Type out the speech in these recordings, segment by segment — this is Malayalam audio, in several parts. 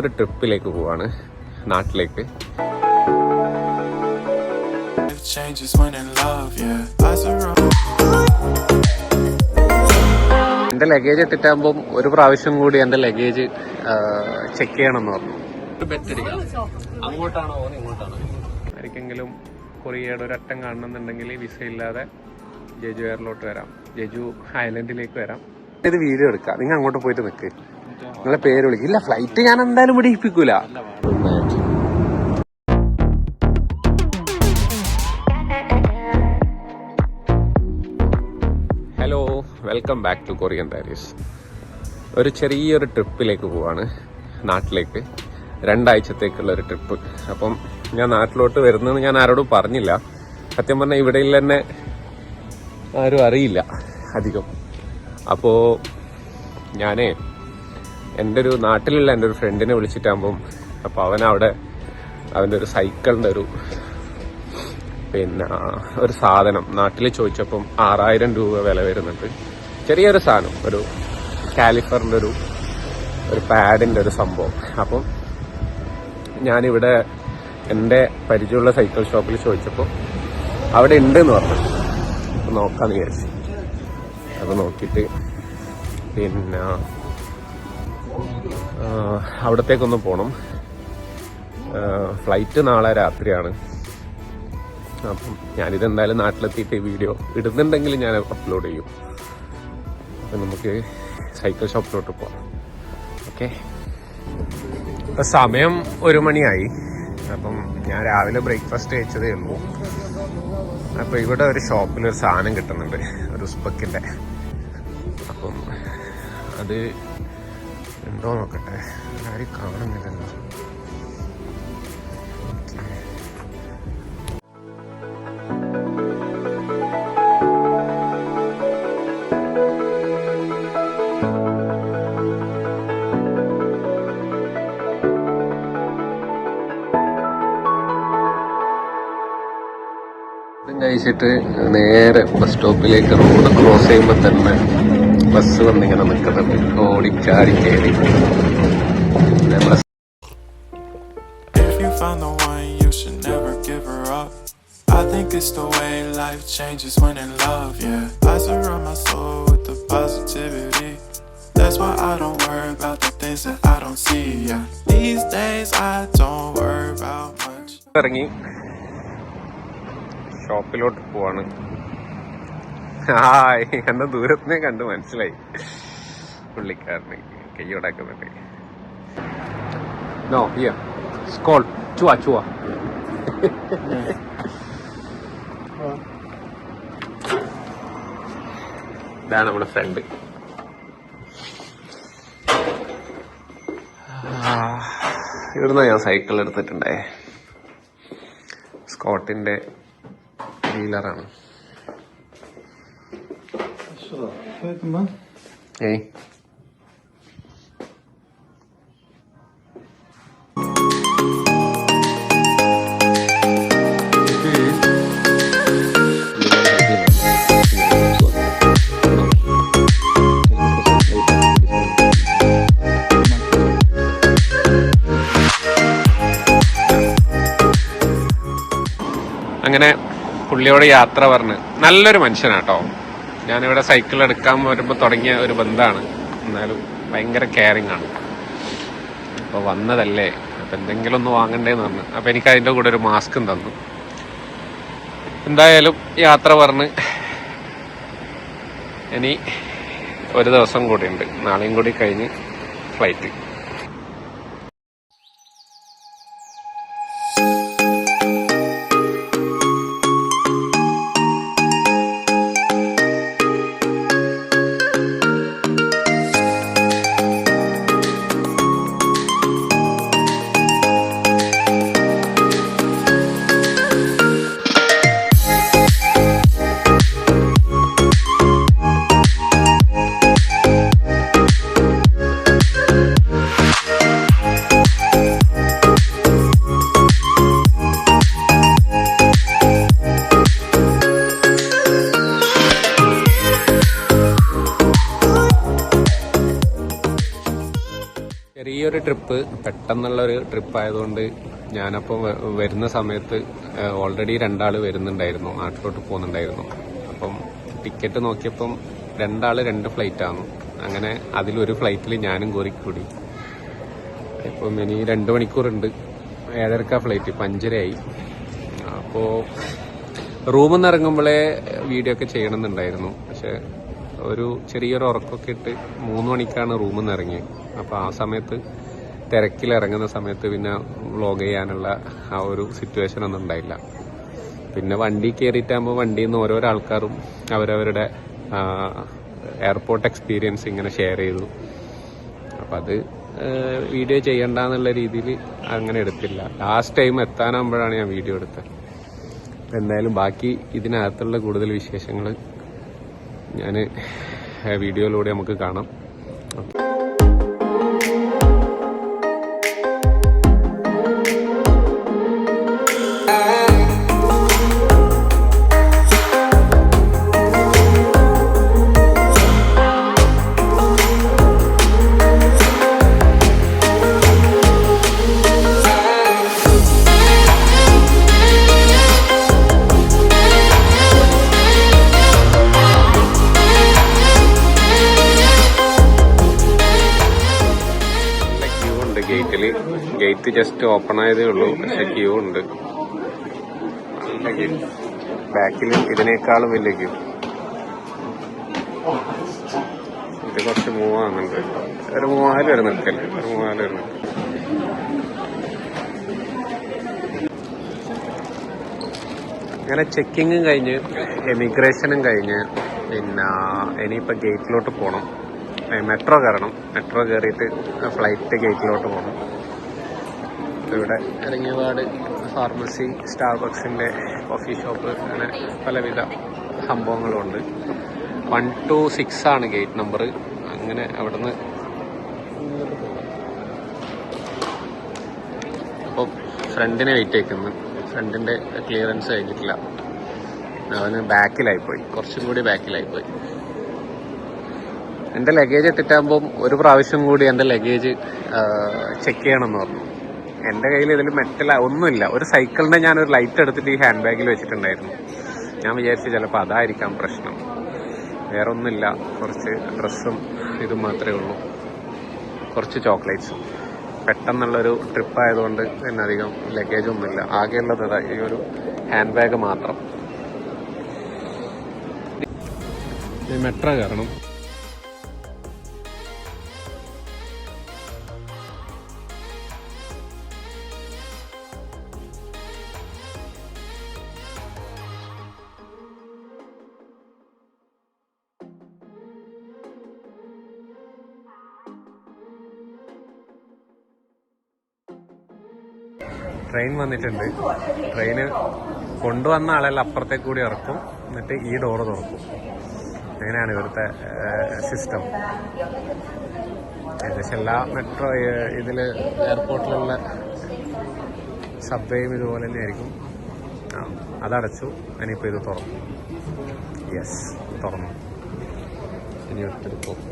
ഒരു ട്രിപ്പിലേക്ക് പോവാണ്. നാട്ടിലേക്ക്. എന്റെ ലഗേജ് ഇട്ടിട്ടാകുമ്പം ഒരു പ്രാവശ്യം കൂടി എന്റെ ലഗേജ് ചെക്ക് ചെയ്യണമെന്ന് പറഞ്ഞു. അങ്ങോട്ടാണോ ഇങ്ങോട്ടാണോ? ആർക്കെങ്കിലും കൊറിയയുടെ ഒരറ്റം കാണണമെന്നുണ്ടെങ്കിൽ വിസ ഇല്ലാതെ ജെജു എയറിലോട്ട് വരാം. ജെജു ഐലൻഡിലേക്ക് വരാം. ഇത് വീഡിയോ എടുക്കാം. നിങ്ങൾ അങ്ങോട്ട് പോയിട്ട് നിൽക്ക് നിങ്ങളെ പേര് വിളിക്കും ഇല്ല ഫ്ലൈറ്റ് ഞാൻ എന്തായാലും പിടിപ്പിക്കൂല hello welcome back to Korean diaries ഒരു ചെറിയൊരു ട്രിപ്പിലേക്ക് പോവാണ് നാട്ടിലേക്ക്. രണ്ടാഴ്ചത്തേക്കുള്ള ഒരു ട്രിപ്പ് അപ്പം ഞാൻ നാട്ടിലോട്ട് വരുന്നതെന്ന് ഞാൻ ആരോടും പറഞ്ഞില്ല. സത്യം പറഞ്ഞാൽ ഇവിടെയിൽ തന്നെ ആരും അറിയില്ല അധികം. അപ്പോൾ ഞാനേ എന്റെ ഒരു നാട്ടിലുള്ള എന്റെ ഒരു ഫ്രണ്ടിനെ വിളിച്ചിട്ടാകുമ്പം അപ്പോൾ അവനവിടെ അവന്റെ ഒരു സൈക്കിളിന്റെ ഒരു പിന്നെ ഒരു സാധനം നാട്ടിൽ ചോദിച്ചപ്പം ആറായിരം രൂപ വില വരുന്നുണ്ട്. ചെറിയൊരു സാധനം ഒരു കാലിഫറിന്റെ ഒരു ഒരു പാഡിന്റെ ഒരു സംഭവം. അപ്പം ഞാനിവിടെ എന്റെ പരിചയമുള്ള സൈക്കിൾ ഷോപ്പിൽ ചോദിച്ചപ്പോൾ അവിടെ ഉണ്ട് എന്ന് പറഞ്ഞു. അപ്പം നോക്കാമെന്ന് വിചാരിച്ചു. അത് നോക്കിയിട്ട് പിന്നെ അവിടത്തേക്കൊന്ന് പോകണം ഫ്ലൈറ്റ് നാളെ രാത്രിയാണ്. അപ്പം ഞാനിതെന്തായാലും നാട്ടിലെത്തിയിട്ട് വീഡിയോ ഇടുന്നുണ്ടെങ്കിൽ ഞാൻ അപ്ലോഡ് ചെയ്യും. അപ്പം നമുക്ക് സൈക്കിൾ ഷോപ്പിലോട്ട് പോവാം. ഓക്കെ ഇപ്പം സമയം ഒരു മണിയായി. അപ്പം ഞാൻ രാവിലെ ബ്രേക്ക്ഫാസ്റ്റ് കഴിച്ചതേ ഉള്ളൂ. അപ്പം ഇവിടെ ഒരു ഷോപ്പിൽ ഒരു സാധനം കിട്ടുന്നുണ്ട്. ഒരു ഉസ്ബക്കിന്റെ. അപ്പം അത് ഉണ്ടോ നോക്കട്ടെ. ആരും കാണുന്നില്ലല്ലോ. കഴിച്ചിട്ട് നേരെ ബസ് സ്റ്റോപ്പിലേക്ക് റോഡ് ക്രോസ് ചെയ്യുമ്പോൾ തന്നെ ബസ് വന്നിങ്ങനെ നിൽക്കുന്നുണ്ട് ഓടിച്ചാടി കയറി നമ്മളെ find the one, you should never give her up. I think it's the way life changes when in love, yeah. I surround my soul with the positivity. That's why I don't worry about the things that I don't see, yeah. These days I don't worry about much. ഇറങ്ങി ഷോപ്പിലോട്ട് പോവാണ് ഹായ് എന്നെ ദൂരത്തിനെ കണ്ട് മനസ്സിലായി. പുള്ളിക്കാരന് കൈയോടാക്കുന്നുണ്ട് നോ ഹിയ സ്കോൾ ചുവ ചുവ. ഇതാണ് നമ്മുടെ ഫ്രണ്ട് ഇവിടുന്ന് ഞാൻ സൈക്കിൾ എടുത്തിട്ടുണ്ടേ സ്കോട്ടിന്റെ ഡീലറാണ് ഏയ് അങ്ങനെ പുള്ളിയോട് യാത്ര പറഞ്ഞ് നല്ലൊരു മനുഷ്യനാട്ടോ. ഞാനിവിടെ സൈക്കിൾ എടുക്കാൻ വരുമ്പോൾ തുടങ്ങിയ ഒരു ബന്ധമാണ് എന്നാലും ഭയങ്കര കെയറിങ് ആണ്. അപ്പോൾ വന്നതല്ലേ? അപ്പം എന്തെങ്കിലും ഒന്ന് വാങ്ങണ്ടേന്ന് പറഞ്ഞു. അപ്പം എനിക്ക് അതിന്റെ കൂടെ ഒരു മാസ്കും തന്നു. എന്തായാലും യാത്ര പറഞ്ഞ് ഇനി ഒരു ദിവസം കൂടിയുണ്ട്. നാളെയും കൂടി കഴിഞ്ഞ് ഫ്ലൈറ്റ് ചെറിയൊരു ട്രിപ്പ് പെട്ടെന്നുള്ള ഒരു ട്രിപ്പ് ആയതുകൊണ്ട് ഞാനപ്പോൾ വരുന്ന സമയത്ത് ഓൾറെഡി രണ്ടാൾ വരുന്നുണ്ടായിരുന്നു നാട്ടിലോട്ട് പോകുന്നുണ്ടായിരുന്നു. അപ്പം ടിക്കറ്റ് നോക്കിയപ്പം രണ്ടാൾ രണ്ട് ഫ്ലൈറ്റാണ് അങ്ങനെ അതിലൊരു ഫ്ലൈറ്റിൽ ഞാനും കോറിക്കൂടി ഇപ്പം ഇനി രണ്ട് മണിക്കൂറുണ്ട്. ഏഴരക്ക ഫ്ലൈറ്റ് ഇപ്പം അഞ്ചരയായി. അപ്പോൾ റൂമിൽ നിന്ന് ഇറങ്ങുമ്പോഴേ വീഡിയോ ഒക്കെ ചെയ്യണമെന്നുണ്ടായിരുന്നു. പക്ഷെ ഒരു ചെറിയൊരു ഉറക്കമൊക്കെ ഇട്ട് മൂന്ന് മണിക്കാണ് റൂമിൽ നിന്ന് ഇറങ്ങിയത് അപ്പോൾ ആ സമയത്ത് തിരക്കിൽ ഇറങ്ങുന്ന സമയത്ത് പിന്നെ വ്ളോഗ് ചെയ്യാനുള്ള ആ ഒരു സിറ്റുവേഷൻ ഒന്നും ഉണ്ടായില്ല. പിന്നെ വണ്ടി കയറിയിട്ടാകുമ്പോൾ വണ്ടിയിൽ നിന്ന് ഓരോരോ ആൾക്കാരും അവരവരുടെ എയർപോർട്ട് എക്സ്പീരിയൻസ് ഇങ്ങനെ ഷെയർ ചെയ്തു. അപ്പം അത് വീഡിയോ ചെയ്യണ്ടെന്നുള്ള രീതിയിൽ അങ്ങനെ എടുത്തില്ല. ലാസ്റ്റ് ടൈം എത്താനാകുമ്പോഴാണ് ഞാൻ വീഡിയോ എടുത്തത്. എന്തായാലും ബാക്കി ഇതിനകത്തുള്ള കൂടുതൽ വിശേഷങ്ങൾ ഞാൻ വീഡിയോയിലൂടെ നമുക്ക് കാണാം. ഗേറ്റ് ജസ്റ്റ് ഓപ്പൺ ആയതേ ഉള്ളൂ. പക്ഷെ ക്യൂ ഉണ്ട്. ബാക്കിൽ ഇതിനേക്കാളും വലിയ ക്യൂ ഇത് കുറച്ച് മൂവ് ആകുന്നുണ്ട് ഒരു മൂവായിരം വരെ നിൽക്കൽ. ഒരു മൂവായിരം വരെ നിൽക്കൽ അങ്ങനെ ചെക്കിങ്ങും കഴിഞ്ഞ് എമിഗ്രേഷനും കഴിഞ്ഞ് പിന്നെ ഇനിയിപ്പോൾ ഗേറ്റിലോട്ട് പോകണം മെട്രോ കയറണം. മെട്രോ കയറിയിട്ട് ഫ്ലൈറ്റ് ഗേറ്റിലോട്ട് പോകണം ഇവിടെ ഇറങ്ങിയപാട് ഫാർമസി സ്റ്റാർബക്സിന്റെ കോഫി ഷോപ്പ് അങ്ങനെ പലവിധ സംഭവങ്ങളുണ്ട്. വൺ ടു സിക്സ് ആണ് ഗേറ്റ് നമ്പർ അങ്ങനെ അവിടുന്ന് അപ്പോൾ ഫ്രണ്ടിനെ വെയിറ്റ് ആക്കുന്നു ഫ്രണ്ടിന്റെ ക്ലിയറൻസ് കഴിഞ്ഞിട്ടില്ല. അവന് ബാക്കിലായിപ്പോയി കുറച്ചും കൂടി ബാക്കിലായിപ്പോയി എന്റെ ലഗേജ് എത്തിട്ടാകുമ്പം ഒരു പ്രാവശ്യം കൂടി എന്റെ ലഗേജ് ചെക്ക് ചെയ്യണമെന്ന് പറഞ്ഞു. എന്റെ കയ്യിൽ ഇതിൽ മെറ്റൽ ഒന്നുമില്ല. ഒരു സൈക്കിളിന്റെ ഞാനൊരു ലൈറ്റ് എടുത്തിട്ട് ഈ ഹാൻഡ് ബാഗിൽ വെച്ചിട്ടുണ്ടായിരുന്നു. ഞാൻ വിചാരിച്ചു ചിലപ്പോൾ അതായിരിക്കാം പ്രശ്നം. വേറെ ഒന്നുമില്ല കുറച്ച് ഡ്രസ്സും ഇതും മാത്രമേ ഉള്ളൂ. കുറച്ച് ചോക്ലേറ്റ്സും പെട്ടെന്നുള്ളൊരു ട്രിപ്പ് ആയതുകൊണ്ട് തന്നെ അധികം ലഗേജ് ഒന്നുമില്ല. ആകെയുള്ളത് ഈ ഒരു ഹാൻഡ് ബാഗ് മാത്രം മെട്രോ കയറണം. ട്രെയിൻ വന്നിട്ടുണ്ട്. ട്രെയിന് കൊണ്ടുവന്ന ആളെല്ലാം അപ്പുറത്തേക്ക് കൂടി ഇറക്കും. എന്നിട്ട് ഈ ഡോറ് തുറക്കും. അങ്ങനെയാണ് ഇവിടുത്തെ സിസ്റ്റം ഏകദേശം എല്ലാ മെട്രോ ഇതിൽ എയർപോർട്ടിലുള്ള സബ്വേയും ഇതുപോലെ തന്നെ ആയിരിക്കും. ആ അതടച്ചു. ഇനിയിപ്പോൾ ഇത് തുറന്നു. യെസ് തുറന്നു. ഇനി എടുത്തിട്ട് പോകും.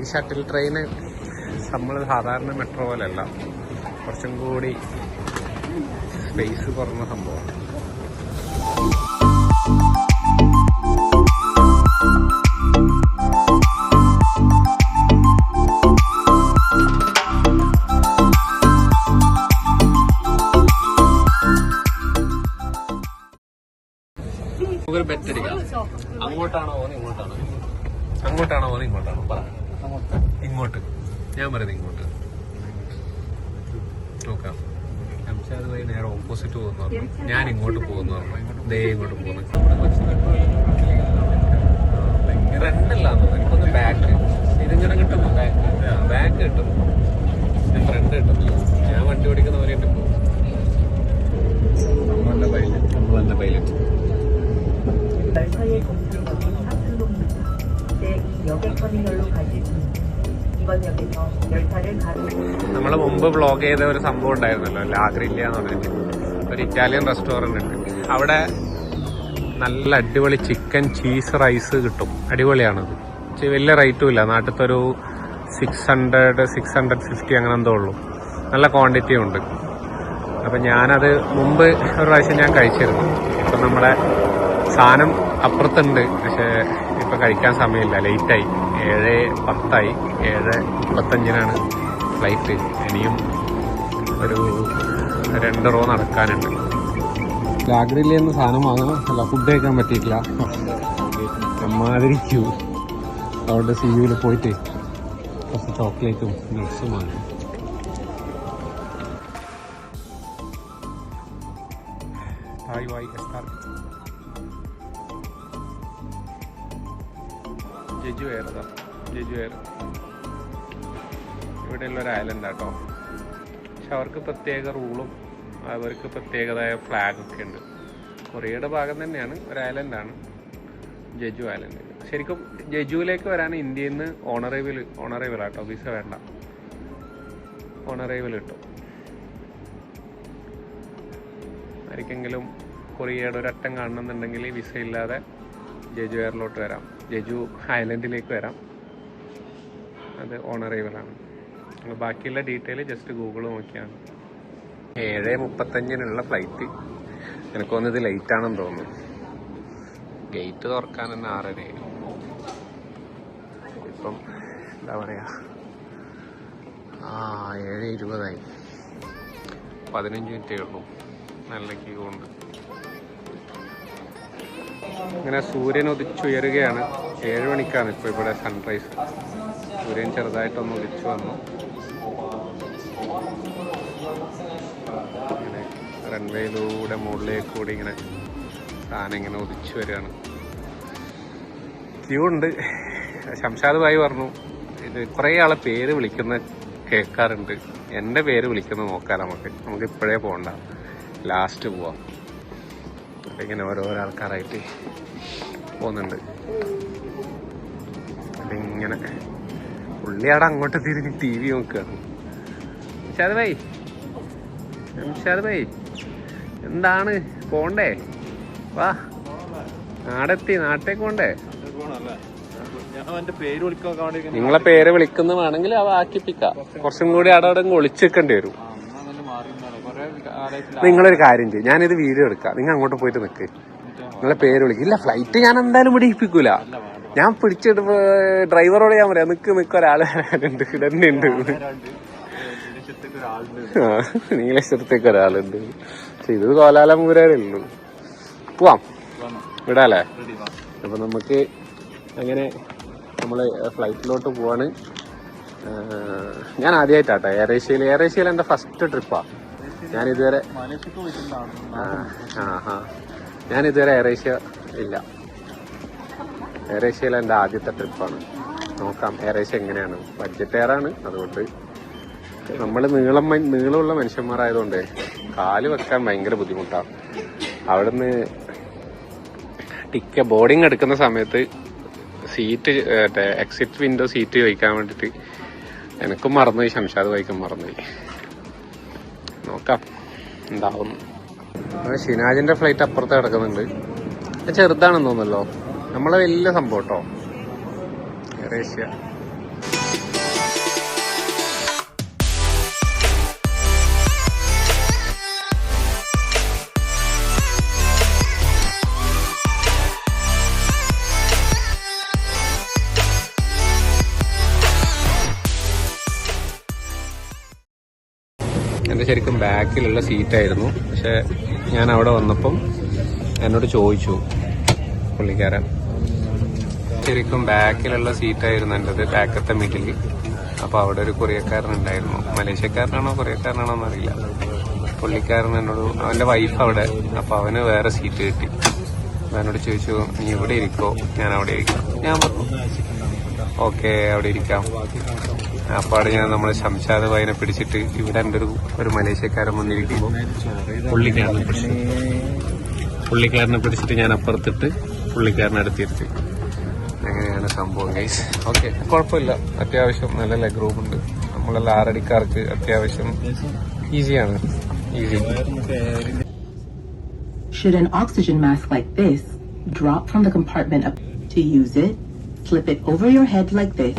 ഈ ഷട്ടിൽ ട്രെയിന് നമ്മൾ സാധാരണ മെട്രോ പോലെയല്ല കുറച്ചും കൂടി സ്പേസ് കുറഞ്ഞ സംഭവമാണ്. ഓപ്പോസിറ്റ് പോകുന്നു പറഞ്ഞു ഞാൻ ഇങ്ങോട്ട് പോകുന്നു പറഞ്ഞു ദേ ഇങ്ങോട്ട് പോകുന്നു ഫ്രണ്ടല്ലാന്ന് എനിക്കൊന്ന് ബാക്ക് ഇതിങ്ങനെ കിട്ടുന്നു ബാക്ക് ബാക്ക് കിട്ടും ഫ്രണ്ട് കിട്ടുന്നു ഞാൻ വണ്ടി ഓടിക്കുന്നവരായിട്ട് പോകും നമ്മളെന്റെ പൈലറ്റ് നമ്മളെന്റെ പൈലറ്റ് 열차의 공주역은 하슬로입니다. 제2 역의 터미널로 가실 നമ്മൾ മുമ്പ് ബ്ലോഗ് ചെയ്ത ഒരു സംഭവം ഉണ്ടായിരുന്നല്ലോ ലാഗ്രില്ല എന്ന് പറഞ്ഞിട്ട്. ഒരു ഇറ്റാലിയൻ റെസ്റ്റോറന്റ് ഉണ്ട്. അവിടെ നല്ല അടിപൊളി ചിക്കൻ ചീസ് റൈസ് കിട്ടും. അടിപൊളിയാണത്. വലിയ റേറ്റും ഇല്ല. നാട്ടിലത്തെ ഒരു six hundred six hundred fifty അങ്ങനെ എന്തോ ഉള്ളൂ. നല്ല ക്വാണ്ടിറ്റി ഉണ്ട്. അപ്പം ഞാനത് മുമ്പ് ഒരു പ്രാവശ്യം ഞാൻ കഴിച്ചിരുന്നു. ഇപ്പം നമ്മുടെ സാധനം അപ്പുറത്തുണ്ട്. പക്ഷേ ഇപ്പം കഴിക്കാൻ സമയമില്ല. ലേറ്റായി ഏഴ് പത്തായി. ഏഴ് മുപ്പത്തഞ്ചിനാണ് ഫ്ലൈറ്റ് ഇനിയും ഒരു രണ്ട് റോ നടക്കാനുണ്ട്. നിന്ന് സാധനം വാങ്ങണം. അല്ല ഫുഡ് കഴിക്കാൻ പറ്റിയിട്ടില്ല. അമ്മാതിരി ക്യൂ അവിടെ സി യുവിൽ പോയിട്ട് കുറച്ച് ചോക്ലേറ്റും മിക്സും വാങ്ങി എയർ ഇവിടെയുള്ള ഒരു ഐലൻഡ് ആട്ടോ പക്ഷെ അവർക്ക് പ്രത്യേക റൂളും അവർക്ക് പ്രത്യേകതായ ഫ്ലാഗൊക്കെ ഉണ്ട്. കൊറിയയുടെ ഭാഗം തന്നെയാണ് ഒരു ഐലൻഡാണ് ജജു ഐലൻഡ് ശരിക്കും ജജുവിലേക്ക് വരാൻ ഇന്ത്യയിൽ നിന്ന് on arrival on arrival auto visa വേണ്ട. ഓണറേബിൾ കിട്ടും. ആർക്കെങ്കിലും കൊറിയയുടെ ഒരറ്റം കാണണമെന്നുണ്ടെങ്കിൽ വിസ ഇല്ലാതെ ജജു എയറിലോട്ട് വരാം. ജജു ഐലൻഡിലേക്ക് വരാം. അത് ഓണറേബിൾ ആണ്. ബാക്കിയുള്ള ഡീറ്റെയിൽ ജസ്റ്റ് ഗൂഗിൾ നോക്കിയാണ്. ഏഴ് മുപ്പത്തഞ്ചിനുള്ള ഫ്ലൈറ്റ് എനിക്ക് തോന്നുന്നത് ലേറ്റ് ആണെന്ന് തോന്നുന്നു. ഗേറ്റ് തുറക്കാൻ തന്നെ ആറര. ഇപ്പം എന്താ പറയാ? ആ ഏഴ് ഇരുപതായി. പതിനഞ്ച് മിനിറ്റേ ഉള്ളൂ. നല്ല ക്യൂ ഉണ്ട്. ഇങ്ങനെ സൂര്യൻ ഉദിച്ചുയരുകയാണ്. ഏഴ് മണിക്കാണ് ഇപ്പോൾ ഇവിടെ സൺറൈസ് സൂര്യൻ ചെറുതായിട്ടൊന്ന് ഉദിച്ചു വന്നു. ഇങ്ങനെ റൺവേയിലൂടെ മുകളിലേക്ക് കൂടി ഇങ്ങനെ താനിങ്ങനെ ഇങ്ങനെ വരികയാണ്. ക്യൂ ഉണ്ട്. ശംഷാദ് ഭായി പറഞ്ഞു ഇത് കുറേ ആളെ പേര് വിളിക്കുന്ന കേൾക്കാറുണ്ട്. എന്റെ പേര് വിളിക്കുന്നത് നോക്കാം നമുക്ക്. നമുക്ക് ഇപ്പോഴേ പോകണ്ട. ലാസ്റ്റ് പോവാം. ഇങ്ങനെ ഓരോരോ ആൾക്കാരായിട്ട് പോകുന്നുണ്ട്. അതിങ്ങനെ പുള്ളിയാടെ അങ്ങോട്ട് തിരിഞ്ഞ് ടി വി നോക്കുകയാണ് നിഷാദ് ഭായി. നിഷാദ് ഭായി. എന്താണ്? പോണ്ടേ? വാ. നാടെത്തി നാട്ടേക്ക് പോണ്ടേ? നിങ്ങളെ പേര് വിളിക്കുന്ന വേണമെങ്കിൽ അവ ആക്കിപ്പിക്കാം. കുറച്ചും കൂടി അവിടെ അവിടെ ഒളിച്ചു വെക്കേണ്ടി വരും. നിങ്ങളൊരു കാര്യം ചെയ്യും. ഞാനിത് വീഡിയോ എടുക്കാം. നിങ്ങൾ അങ്ങോട്ട് പോയിട്ട് നിൽക്ക് നിങ്ങളെ പേര് വിളിക്കും. ഇല്ല ഫ്ലൈറ്റ് ഞാൻ എന്തായാലും പിടിപ്പിക്കൂല ഞാൻ പിടിച്ചിട്ട് ഡ്രൈവറോട് ഞാൻ പറയാം നിക്ക് നിക്ക് ഒരാൾ വരാനുണ്ട് ആ നീലശ്വരത്തേക്ക് ഒരാളുണ്ട്. പക്ഷെ ഇത് കോലാലമ്പൂരേ ഉള്ളൂ. പോവാം. വിടാല്ലേ? അപ്പൊ നമുക്ക് അങ്ങനെ നമ്മൾ ഫ്ലൈറ്റിലോട്ട് പോവാണ്. ഞാൻ ആദ്യമായിട്ടാട്ടെ എയർ ഏഷ്യയിൽ എയർ ഏഷ്യയിൽ എന്റെ ഫസ്റ്റ് ട്രിപ്പാ ഞാൻ ഇതുവരെ ആ ആ ഞാൻ ഇതുവരെ എയർ ഏഷ്യ ഇല്ല. എയർ ഏഷ്യയിൽ എന്റെ ആദ്യത്തെ ട്രിപ്പാണ്. നോക്കാം എയർ ഏഷ്യ എങ്ങനെയാണ്? ബഡ്ജറ്റ് എയറാണ് അതുകൊണ്ട്. നമ്മൾ നീളം നീളമുള്ള മനുഷ്യന്മാരായതുകൊണ്ട് കാൽ വെക്കാൻ ഭയങ്കര ബുദ്ധിമുട്ടാണ് അവിടുന്ന് ടിക്ക ബോർഡിങ് എടുക്കുന്ന സമയത്ത് സീറ്റ് എക്സിറ്റ് വിൻഡോ സീറ്റ് വഹിക്കാൻ വേണ്ടിയിട്ട് എനിക്കും മറന്നുപോയി ശംഷാദ് വഹിക്കാൻ മറന്നുപോയി. നോക്കാം എന്താവുന്നു. ഷിനാജിന്റെ ഫ്ലൈറ്റ് അപ്പുറത്ത് കിടക്കുന്നുണ്ട്. ചെറുതാണെന്ന് തോന്നുന്നല്ലോ. നമ്മളെ വലിയ സംഭവം കേട്ടോ ഏഷ്യ എന്റെ ശരിക്കും ബാക്കിലുള്ള സീറ്റായിരുന്നു. പക്ഷെ ഞാൻ അവിടെ വന്നപ്പം എന്നോട് ചോദിച്ചു പുള്ളിക്കാരൻ. ശരിക്കും ബാക്കിലുള്ള സീറ്റായിരുന്നു എന്റെത് ബാക്കത്തെ മിഡിൽ അപ്പോൾ അവിടെ ഒരു കൊറിയക്കാരനുണ്ടായിരുന്നു. മലേഷ്യക്കാരനാണോ കൊറിയക്കാരനാണോ എന്നറിയില്ല. പുള്ളിക്കാരൻ എന്നോട് അവന്റെ വൈഫ് അവിടെ. അപ്പോൾ അവന് വേറെ സീറ്റ് കിട്ടി. അവനോട് ചോദിച്ചു നീ ഇവിടെ ഇരിക്കോ? ഞാൻ അവിടെ ഇരിക്കാം. ഞാൻ പറഞ്ഞു ഓക്കെ അവിടെ ഇരിക്കാം. അപ്പാട് ഞാൻ നമ്മൾ ശംശാദ് വൈനെ പിടിച്ചിട്ട് ഇവിടെ എന്റെ ഒരു ഒരു മലേഷ്യക്കാരൻ വന്നിരിക്കുമ്പോൾ പുള്ളിക്കാരനെ പിടിച്ചു. പുള്ളിക്കാരനെ പിടിച്ചിട്ട് ഞാൻ അപ്പുറത്തിട്ട് പുള്ളിക്കാരനെ അടുത്തിരുത്തി അങ്ങനെയാണ് സംഭവം ഗൈസ് ഓക്കെ കുഴപ്പമില്ല അത്യാവശ്യം നല്ല ലെഗ് റൂം ഉണ്ട് നമ്മളെല്ലാം ആറടിക്കാർക്ക് അത്യാവശ്യം ഈസിയാണ് easy Should an oxygen mask like this drop from the compartment up to use it, slip it over your head like this.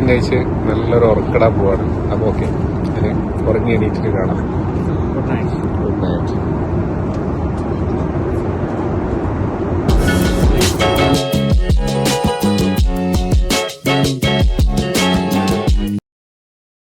ഫുഡും കഴിച്ച് നല്ലൊരു ഉറക്കടാൻ പോവാണ്. അപ്പോൾ ഓക്കെ. ഉറങ്ങി എണീറ്റിട്ട് കാണാം.